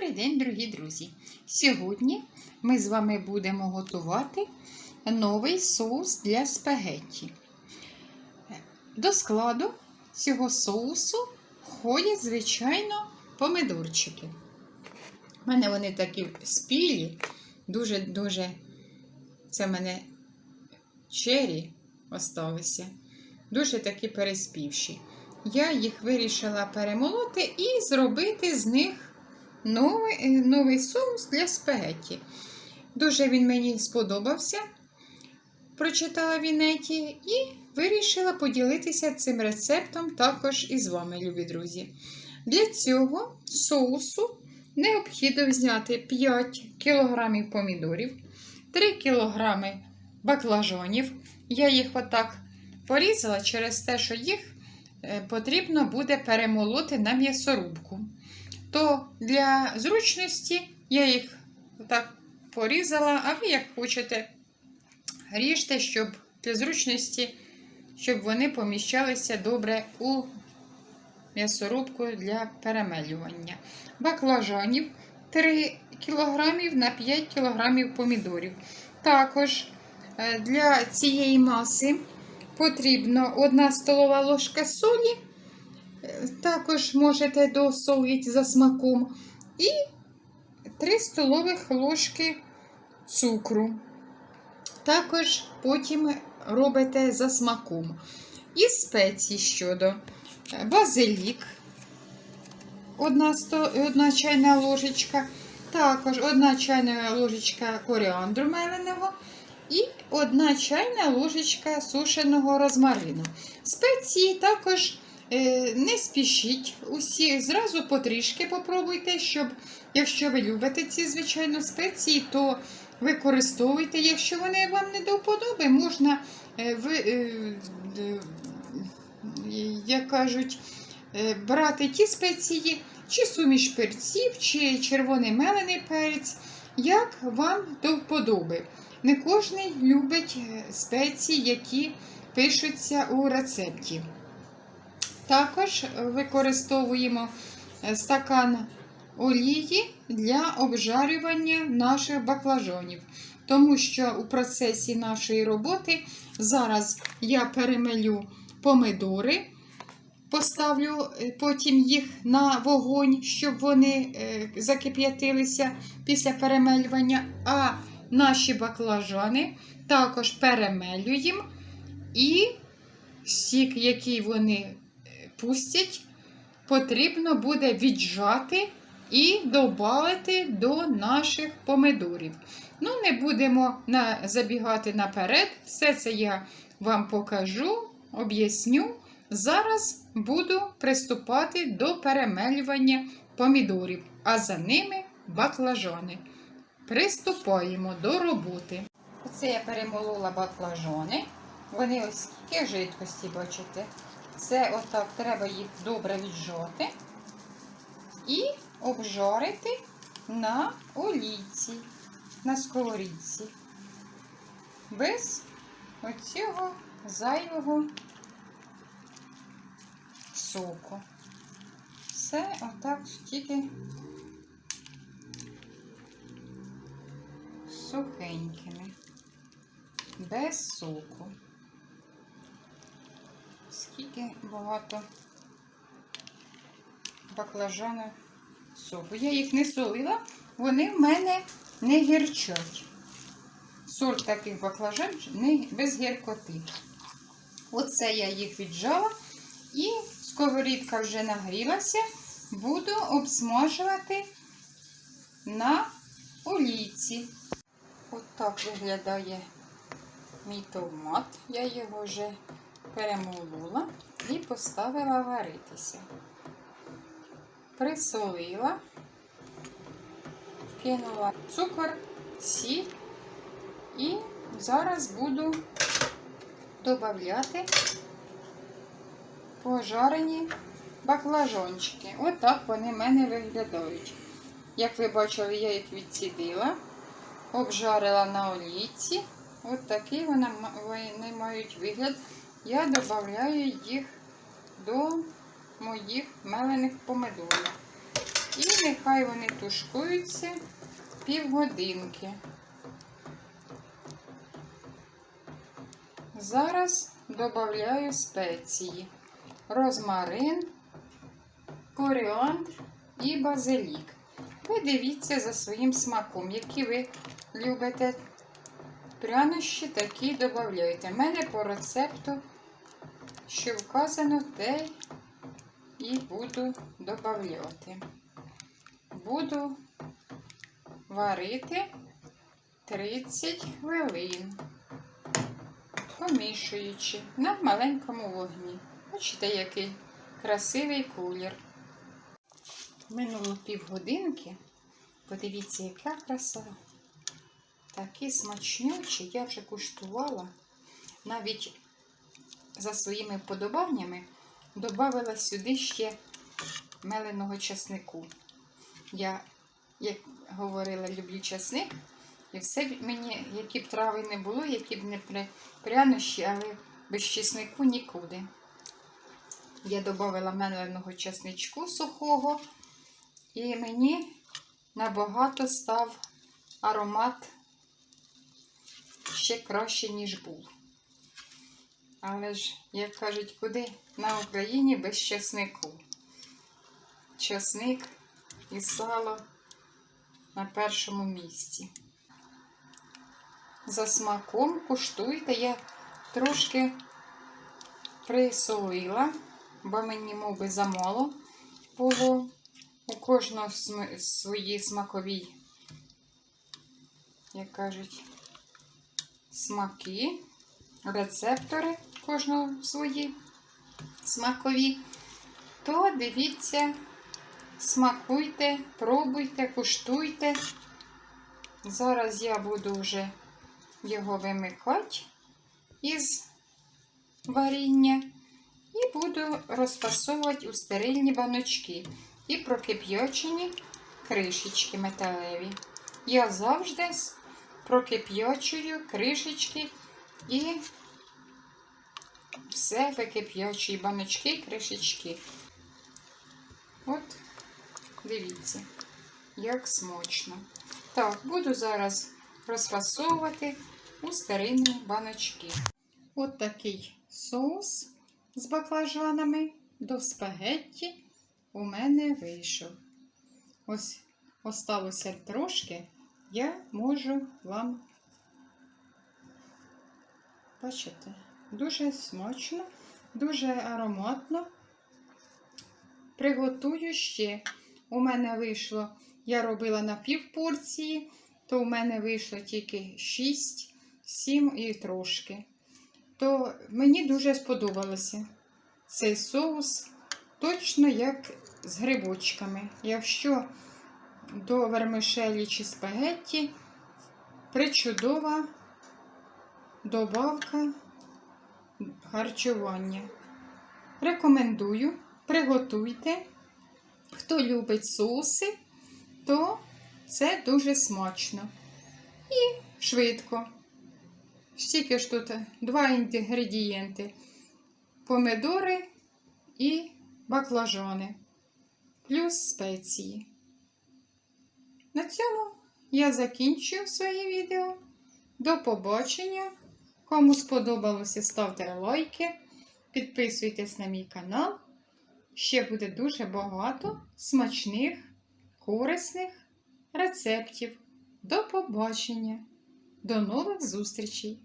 Добрий день, дорогі друзі! Сьогодні ми з вами будемо готувати новий соус для спагетті. До складу цього соусу входять, звичайно, помидорчики. У мене вони такі спілі, дуже-дуже це в мене чері осталися, дуже такі переспівші. Я їх вирішила перемолоти і зробити з них новий, новий соус для спагетті. Дуже він мені сподобався, прочитала в інеті, і вирішила поділитися цим рецептом також із вами, любі друзі. Для цього соусу необхідно взяти 5 кг помідорів, 3 кг баклажанів. Я їх отак порізала через те, що їх потрібно буде перемолоти на м'ясорубку. То для зручності я їх так порізала, а ви, як хочете, ріжте, щоб для зручності, щоб вони поміщалися добре у м'ясорубку для перемелювання. Баклажанів 3 кг на 5 кг помідорів. Також для цієї маси потрібно 1 столова ложка солі, також можете досолити за смаком, і 3 столових ложки цукру. Також потім робите за смаком. І спеції щодо базилік, 1, 1 чайна ложечка, також 1 чайна ложечка коріандру меленого і 1 чайна ложечка сушеного розмарину. Спеції також не спішіть усі, зразу потрішки попробуйте, щоб, якщо ви любите ці, звичайно, спеції, то використовуйте. Якщо вони вам не до вподоби, можна, е, ви, е, як кажуть, брати ті спеції, чи суміш перців, чи червоний мелений перець, як вам до вподоби. Не кожен любить спеції, які пишуться у рецепті. Також використовуємо стакан олії для обжарювання наших баклажанів. Тому що у процесі нашої роботи зараз я перемелю помидори, поставлю потім їх на вогонь, щоб вони закип'ятилися після перемелювання. а наші баклажани також перемелюємо і сік, який вони пустять, потрібно буде віджати і додати до наших помидорів. Ну, не будемо забігати наперед, все це я вам покажу, об'ясню. Зараз буду приступати до перемелювання помідорів, а за ними баклажани. Приступаємо до роботи. Оце я перемолола баклажани. Вони ось скільки жидкості, бачите. Це отак треба їх добре віджати і обжарити на олійці, на сковорідці. Без оцього зайвого соку. Все отак тільки сухенькими, без соку. Скільки багато баклажану соку. Я їх не солила, вони в мене не гірчать. Сорт таких баклажан не, без гіркоти. Оце я їх віджала і сковорідка вже нагрілася, буду обсмажувати на олійці. От виглядає мій томат. Я його вже перемолола і поставила варитися. Присолила, кинула цукор, сіль і зараз буду додати пожарені баклажончики. Отак вони в мене виглядають. Як ви бачили, я їх відсідила обжарила на олійці. От такий вони мають вигляд. Я додаю їх до моїх мелених помидорів. І нехай вони тушкуються півгодинки. Зараз додаю спеції, розмарин, коріандр і базилік. Ви дивіться за своїм смаком, які ви любите прянощі, такі додавайте. У мене по рецепту, що вказано, те і буду додавати. Буду варити 30 хвилин, помішуючи на маленькому вогні. Бачите, який красивий колір. Минуло півгодинки. Подивіться, яка краса. Такі смачнючі, я вже куштувала. Навіть за своїми вподобаннями додавала сюди ще меленого часнику. Я, як говорила, люблю часник. І все мені, які б трави не було, які б не прянощі, але без чеснику нікуди. Я додала меленого часничку сухого, і мені набагато став аромат ще краще, ніж був. Але ж, як кажуть, куди на Україні без часнику? Часник і сало на першому місці. За смаком куштуйте, я трошки присолила, бо мені, мов би, замало було. У кожного свої смакові, як кажуть, смаки, рецептори кожного свої смакові. То дивіться, смакуйте, пробуйте, куштуйте. Зараз я буду вже його вимикати із варіння і буду розфасовувати у стерильні баночки і прокип'ячені кришечки металеві. Я завжди прокип'ячую кришечки і все викип'ячую баночки, кришечки. От, дивіться, як смачно. Так, буду зараз розфасовувати у стерильні баночки. От такий соус з баклажанами до спагетті у мене вийшов. Ось осталося трошки, я можу вам бачите, дуже смачно, дуже ароматно. Приготую ще. У мене вийшло, я робила на пів порції, то у мене вийшло тільки 6, 7 і трошки. То мені дуже сподобалося цей соус, точно як з грибочками. Якщо до вермишелі чи спагетті причудова добавка харчування. Рекомендую, приготуйте. Хто любить соуси, то це дуже смачно і швидко. Стільки ж тут два інгредієнти: помидори і баклажани, плюс спеції. На цьому я закінчую своє відео. До побачення! Кому сподобалося, ставте лайки, підписуйтесь на мій канал. Ще буде дуже багато смачних, корисних рецептів. До побачення! До нових зустрічей!